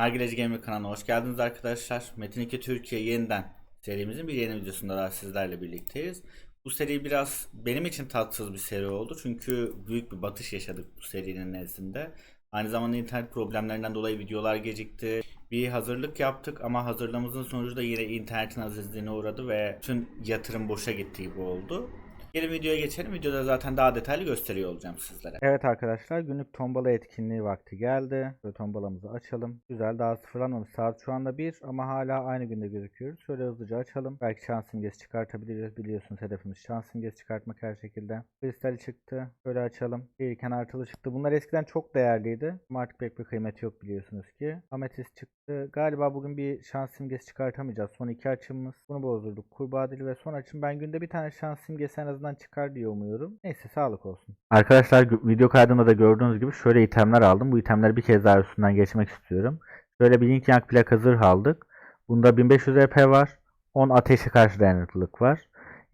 Nargileci Gamer kanalına hoş geldiniz arkadaşlar. Metin 2 Türkiye yeniden serimizin bir yeni videosunda daha sizlerle birlikteyiz. Bu seri biraz benim için tatsız bir seri oldu çünkü büyük bir batış yaşadık bu serinin nezdinde. Aynı zamanda internet problemlerinden dolayı videolar gecikti. Bir hazırlık yaptık ama hazırlığımızın sonucu da yine internetin azizliğine uğradı ve tüm yatırım boşa gitti gibi oldu. Gelin videoya geçelim. Videoda zaten daha detaylı gösteriyor olacağım sizlere. Evet arkadaşlar günlük tombala etkinliği vakti geldi. Böyle tombalamızı açalım. Güzel daha sıfırlanmamış. Saat şu anda 1 ama hala aynı günde gözüküyoruz. Şöyle hızlıca açalım. Belki şans simgesi çıkartabiliriz. Biliyorsunuz hedefimiz şans simgesi çıkartmak her şekilde. Kristal çıktı. Şöyle açalım. Bir artılı çıktı. Bunlar eskiden çok değerliydi. Ama artık pek bir kıymeti yok biliyorsunuz ki. Ametist çıktı. Galiba bugün bir şans simgesi çıkartamayacağız. Son iki açımız. Bunu bozdurduk. Kurbağa dili ve son açım. Ben günde bir tane şans simgesi en azından çıkar diye umuyorum. Neyse sağlık olsun. Arkadaşlar video kaydında da gördüğünüz gibi şöyle itemler aldım. Bu itemleri bir kez daha üstünden geçmek istiyorum. Şöyle bir Link Yank plaka zırh aldık. Bunda 1500 EP var. 10 ateşe karşı dayanıklılık var.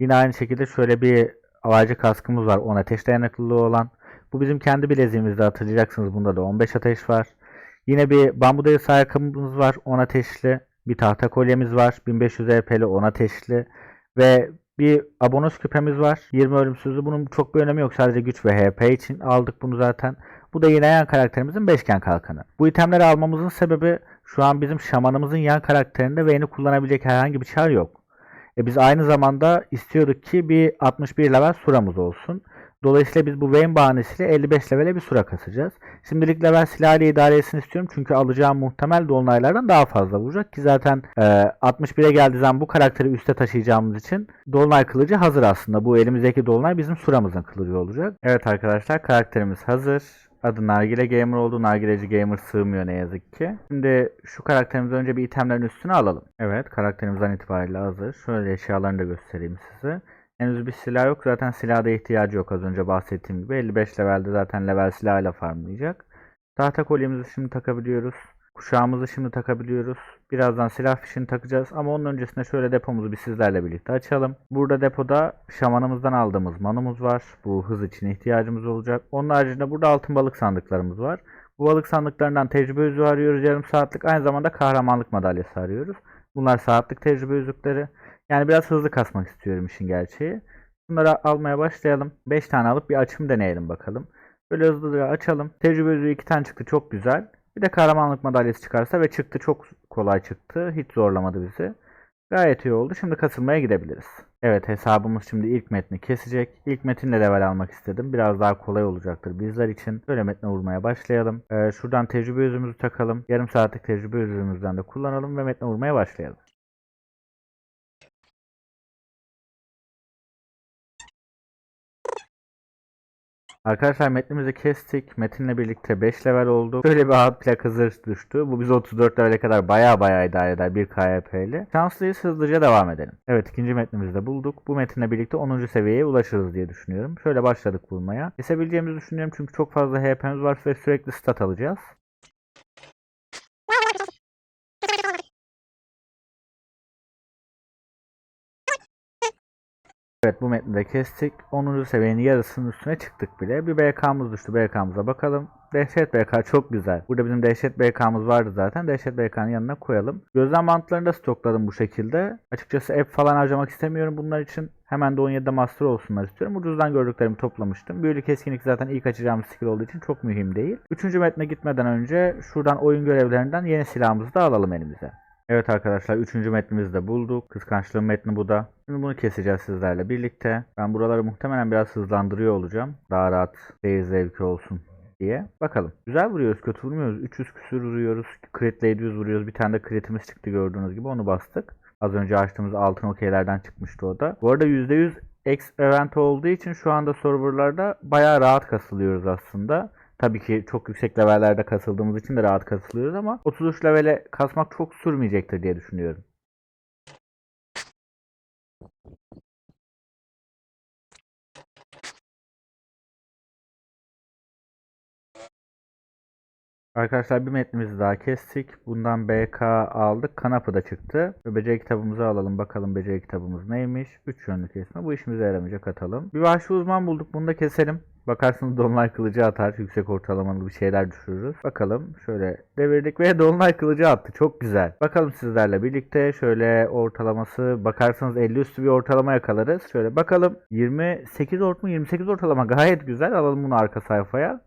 Yine aynı şekilde şöyle bir havacı kaskımız var. 10 ateş dayanıklılığı olan. Bu bizim kendi bileziğimizde hatırlayacaksınız. Bunda da 15 ateş var. Yine bir bambu dayısı ayakkabımız var. 10 ateşli. Bir tahta kolyemiz var. 1500 EP'li 10 ateşli. Ve bir abonos küpemiz var. 20 ölümsüzlüğü. Bunun çok bir önemi yok. Sadece güç ve HP için aldık bunu zaten. Bu da yine yan karakterimizin beşgen kalkanı. Bu itemleri almamızın sebebi şu an bizim şamanımızın yan karakterinde Vayne'i kullanabilecek herhangi bir çar yok. E biz aynı zamanda istiyorduk ki bir 61 level suramız olsun. Dolayısıyla biz bu Vayne bahanesiyle 55 levele bir sura kasacağız. Şimdilik level silahıyla idare etsin istiyorum. Çünkü alacağım muhtemel dolunaylardan daha fazla vuracak. Ki zaten e, 61'e geldiği zaman bu karakteri üste taşıyacağımız için dolunay kılıcı hazır aslında. Bu elimizdeki dolunay bizim suramızın kılıcı olacak. Evet arkadaşlar karakterimiz hazır. Adı Nargile Gamer oldu. Nargileci Gamer sığmıyor ne yazık ki. Şimdi şu karakterimizi önce bir itemlerin üstüne alalım. Evet karakterimizden itibariyle hazır. Şöyle eşyalarını da göstereyim size. Henüz bir silah yok. Zaten silaha da ihtiyacı yok az önce bahsettiğim gibi. 55 levelde zaten level silahıyla farmlayacak. Tahta kolyemizi şimdi takabiliyoruz. Kuşağımızı şimdi takabiliyoruz. Birazdan silah fişini takacağız ama onun öncesinde şöyle depomuzu bir sizlerle birlikte açalım. Burada depoda şamanımızdan aldığımız manumuz var. Bu hız için ihtiyacımız olacak. Onun haricinde burada altın balık sandıklarımız var. Bu balık sandıklarından tecrübe yüzüğü arıyoruz yarım saatlik. Aynı zamanda kahramanlık madalyası arıyoruz. Bunlar saatlik tecrübe yüzükleri. Yani biraz hızlı kasmak istiyorum işin gerçeği. Bunları almaya başlayalım. 5 tane alıp bir açım deneyelim bakalım. Böyle hızlıca açalım. Tecrübe yüzüğü 2 tane çıktı çok güzel. Bir de kahramanlık madalyası çıkarsa ve çıktı çok kolay çıktı. Hiç zorlamadı bizi. Gayet iyi oldu. Şimdi kasılmaya gidebiliriz. Evet hesabımız şimdi ilk metni kesecek. İlk metinle level almak istedim. Biraz daha kolay olacaktır bizler için. Böyle metne vurmaya başlayalım. Ee, şuradan tecrübe yüzüğümüzü takalım. Yarım saatlik tecrübe yüzüğümüzden de kullanalım ve metne vurmaya başlayalım. Arkadaşlar metnimizi kestik. Metinle birlikte 5 level oldu. Böyle bir alt plaka zırh düştü. Bu bize 34 levele kadar baya baya idare eder 1 KYP ile. Şanslıyız hızlıca devam edelim. Evet ikinci metnimizi de bulduk. Bu metinle birlikte 10. seviyeye ulaşırız diye düşünüyorum. Şöyle başladık bulmaya. Kesebileceğimizi düşünüyorum çünkü çok fazla HP'miz var ve sürekli stat alacağız. Evet bu metni de kestik. 10. seviyenin yarısının üstüne çıktık bile. Bir BK'mız düştü. BK'mıza bakalım. Dehşet BK çok güzel. Burada bizim Dehşet BK'mız vardı zaten. Dehşet BK'nın yanına koyalım. Gözlem mantlarını da stokladım bu şekilde. Açıkçası app falan harcamak istemiyorum bunlar için. Hemen de 17'de master olsunlar istiyorum. Ucuzdan gördüklerimi toplamıştım. Büyülü keskinlik zaten ilk açacağımız skill olduğu için çok mühim değil. Üçüncü metne gitmeden önce şuradan oyun görevlerinden yeni silahımızı da alalım elimize. Evet arkadaşlar 3. metnimizi de bulduk. Kıskançlığın metni bu da. Şimdi bunu keseceğiz sizlerle birlikte. Ben buraları muhtemelen biraz hızlandırıyor olacağım. Daha rahat seyir zevki olsun diye. Bakalım. Güzel vuruyoruz, kötü vurmuyoruz. 300 küsür vuruyoruz. Critle 700 vuruyoruz. Bir tane de critimiz çıktı gördüğünüz gibi onu bastık. Az önce açtığımız altın okeylerden çıkmıştı o da. Bu arada %100 X event olduğu için şu anda serverlarda bayağı rahat kasılıyoruz aslında. Tabii ki çok yüksek levellerde kasıldığımız için de rahat kasılıyoruz ama 33 levele kasmak çok sürmeyecektir diye düşünüyorum. Arkadaşlar bir metnimizi daha kestik. Bundan BK aldık. Kanapı da çıktı. Beceri kitabımızı alalım. Bakalım beceri kitabımız neymiş. 3 yönlü kesme. Bu işimize yaramayacak atalım. Bir vahşi uzman bulduk. Bunu da keselim. Bakarsınız Dolunay Kılıcı atar. Yüksek ortalamalı bir şeyler düşürürüz. Bakalım şöyle devirdik ve Dolunay Kılıcı attı. Çok güzel. Bakalım sizlerle birlikte şöyle ortalaması bakarsanız 50 üstü bir ortalama yakalarız. Şöyle bakalım 28 ort mu 28 ortalama gayet güzel. Alalım bunu arka sayfaya.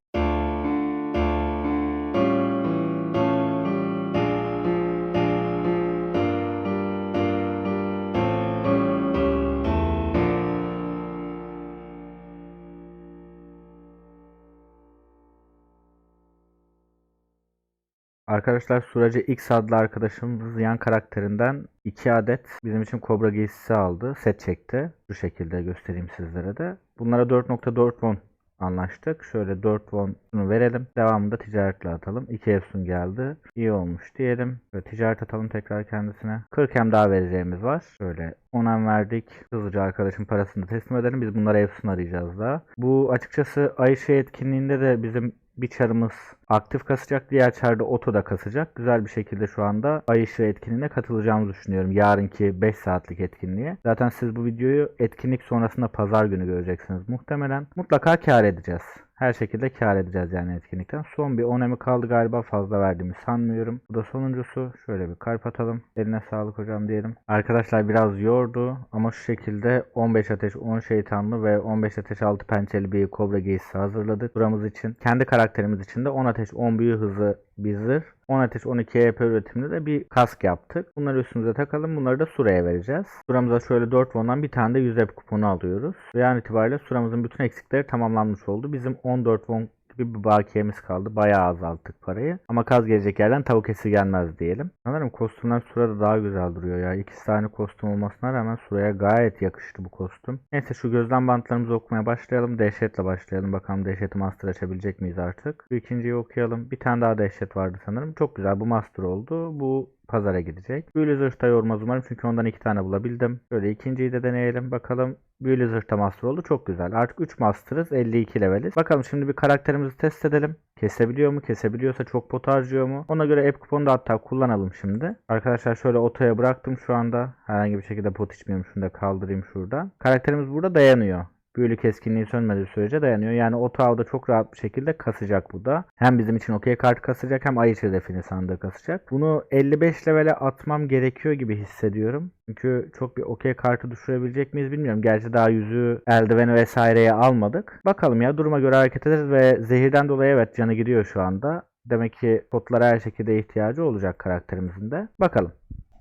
Arkadaşlar Suracı X adlı arkadaşımız yan karakterinden 2 adet bizim için Kobra giysisi aldı. Set çekti. Bu şekilde göstereyim sizlere de. Bunlara 4.4 won anlaştık. Şöyle 4 won'unu verelim. Devamında ticaretle atalım. 2 Efsun geldi. İyi olmuş diyelim. Böyle ticaret atalım tekrar kendisine. 40 hem daha vereceğimiz var. Şöyle 10 hem verdik. Hızlıca arkadaşın parasını da teslim edelim. Biz bunlara Efsun arayacağız daha. Bu açıkçası Ayşe etkinliğinde de bizim bir çarımız aktif kasacak. Diğer çarda oto da kasacak. Güzel bir şekilde şu anda ay ışığı etkinliğine katılacağımızı düşünüyorum. Yarınki 5 saatlik etkinliğe. Zaten siz bu videoyu etkinlik sonrasında pazar günü göreceksiniz muhtemelen. Mutlaka kar edeceğiz. Her şekilde kar edeceğiz yani etkinlikten. Son bir 10 emi kaldı galiba fazla verdiğimi sanmıyorum. Bu da sonuncusu. Şöyle bir kalp atalım. Eline sağlık hocam diyelim. Arkadaşlar biraz yordu ama şu şekilde 15 ateş 10 şeytanlı ve 15 ateş 6 pençeli bir kobra giysisi hazırladık. Buramız için kendi karakterimiz için de 10 ateş 10 büyü hızı bir zırh. 10 ateş 12 EP üretiminde de bir kask yaptık. Bunları üstümüze takalım. Bunları da Sura'ya vereceğiz. Suramıza şöyle 4 won'dan bir tane de 100 EP kuponu alıyoruz. Ve an itibariyle Suramızın bütün eksikleri tamamlanmış oldu. Bizim 14 won gibi bir bakiyemiz kaldı. Bayağı azalttık parayı. Ama kaz gelecek yerden tavuk esi gelmez diyelim. Sanırım kostümler Sura'da daha güzel duruyor ya. İkisi tane kostüm olmasına rağmen Sura'ya gayet yakıştı bu kostüm. Neyse şu gözlem bantlarımızı okumaya başlayalım. Dehşetle başlayalım. Bakalım dehşeti master açabilecek miyiz artık? Şu ikinciyi okuyalım. Bir tane daha dehşet vardı sanırım. Çok güzel bu master oldu. Bu pazara gidecek. Büyülü zırhta yormaz umarım çünkü ondan iki tane bulabildim. Şöyle ikinciyi de deneyelim bakalım. Büyülü zırhta master oldu çok güzel. Artık 3 master'ız 52 leveliz. Bakalım şimdi bir karakterimizi test edelim. Kesebiliyor mu? Kesebiliyorsa çok pot harcıyor mu? Ona göre app kuponu da hatta kullanalım şimdi. Arkadaşlar şöyle otoya bıraktım şu anda. Herhangi bir şekilde pot içmiyorum. Şunu da kaldırayım şurada. Karakterimiz burada dayanıyor. Büyülü keskinliği sönmediği sürece dayanıyor. Yani oto avda çok rahat bir şekilde kasacak bu da. Hem bizim için okey kart kasacak hem ay içi hedefini sandığı kasacak. Bunu 55 levele atmam gerekiyor gibi hissediyorum. Çünkü çok bir okey kartı düşürebilecek miyiz bilmiyorum. Gerçi daha yüzü eldiveni vesaireye almadık. Bakalım ya duruma göre hareket ederiz ve zehirden dolayı evet canı gidiyor şu anda. Demek ki potlara her şekilde ihtiyacı olacak karakterimizin de. Bakalım.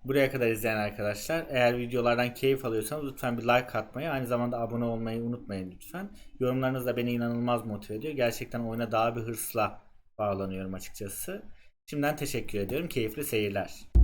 Buraya kadar izleyen arkadaşlar eğer videolardan keyif alıyorsanız lütfen bir like atmayı aynı zamanda abone olmayı unutmayın lütfen. Yorumlarınız da beni inanılmaz motive ediyor. Gerçekten oyuna daha bir hırsla bağlanıyorum açıkçası. Şimdiden teşekkür ediyorum. Keyifli seyirler.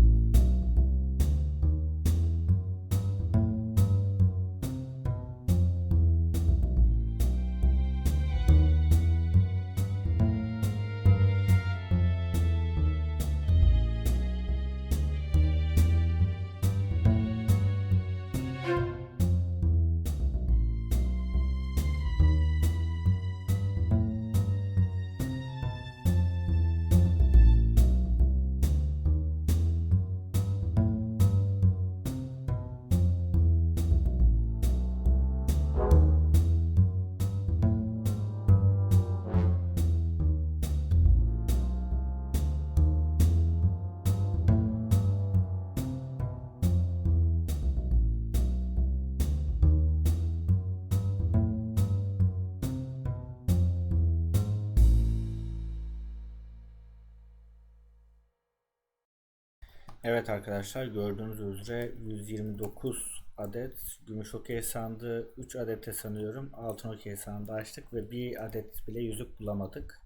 Evet arkadaşlar gördüğünüz üzere 129 adet gümüş okey sandığı 3 adete sanıyorum altın okey sandığı açtık ve bir adet bile yüzük bulamadık.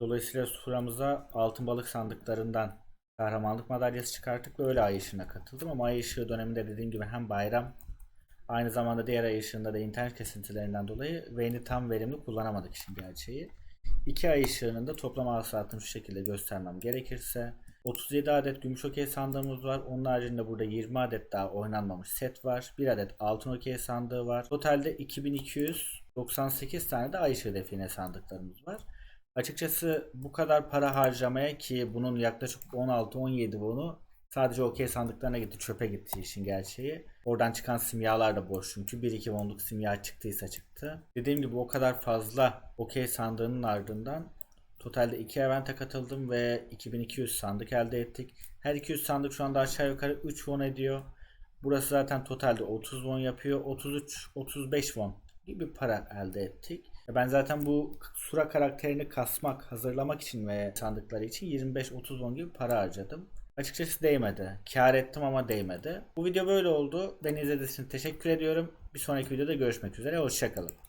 Dolayısıyla suramıza altın balık sandıklarından kahramanlık madalyası çıkarttık ve öyle ay ışığına katıldım ama ay ışığı döneminde dediğim gibi hem bayram aynı zamanda diğer ay ışığında da internet kesintilerinden dolayı Vayne'i tam verimli kullanamadık işin gerçeği. İki ay ışığının da toplam hasılatını şu şekilde göstermem gerekirse 37 adet gümüş okey sandığımız var. Onun haricinde burada 20 adet daha oynanmamış set var. 1 adet altın okey sandığı var. Totalde 2298 tane de ay ışığı define sandıklarımız var. Açıkçası bu kadar para harcamaya ki bunun yaklaşık 16-17 bunu sadece okey sandıklarına gitti çöpe gitti işin gerçeği. Oradan çıkan simyalar da boş çünkü 1-2 wonluk simya çıktıysa çıktı. Dediğim gibi o kadar fazla okey sandığının ardından totalde 2 event'e katıldım ve 2200 sandık elde ettik. Her 200 sandık şu anda aşağı yukarı 3 won ediyor. Burası zaten totalde 30 won yapıyor. 33-35 won gibi para elde ettik. Ben zaten bu Sura karakterini kasmak, hazırlamak için ve sandıkları için 25-30 won gibi para harcadım. Açıkçası değmedi. Kar ettim ama değmedi. Bu video böyle oldu. Beni izlediğiniz için teşekkür ediyorum. Bir sonraki videoda görüşmek üzere. Hoşçakalın.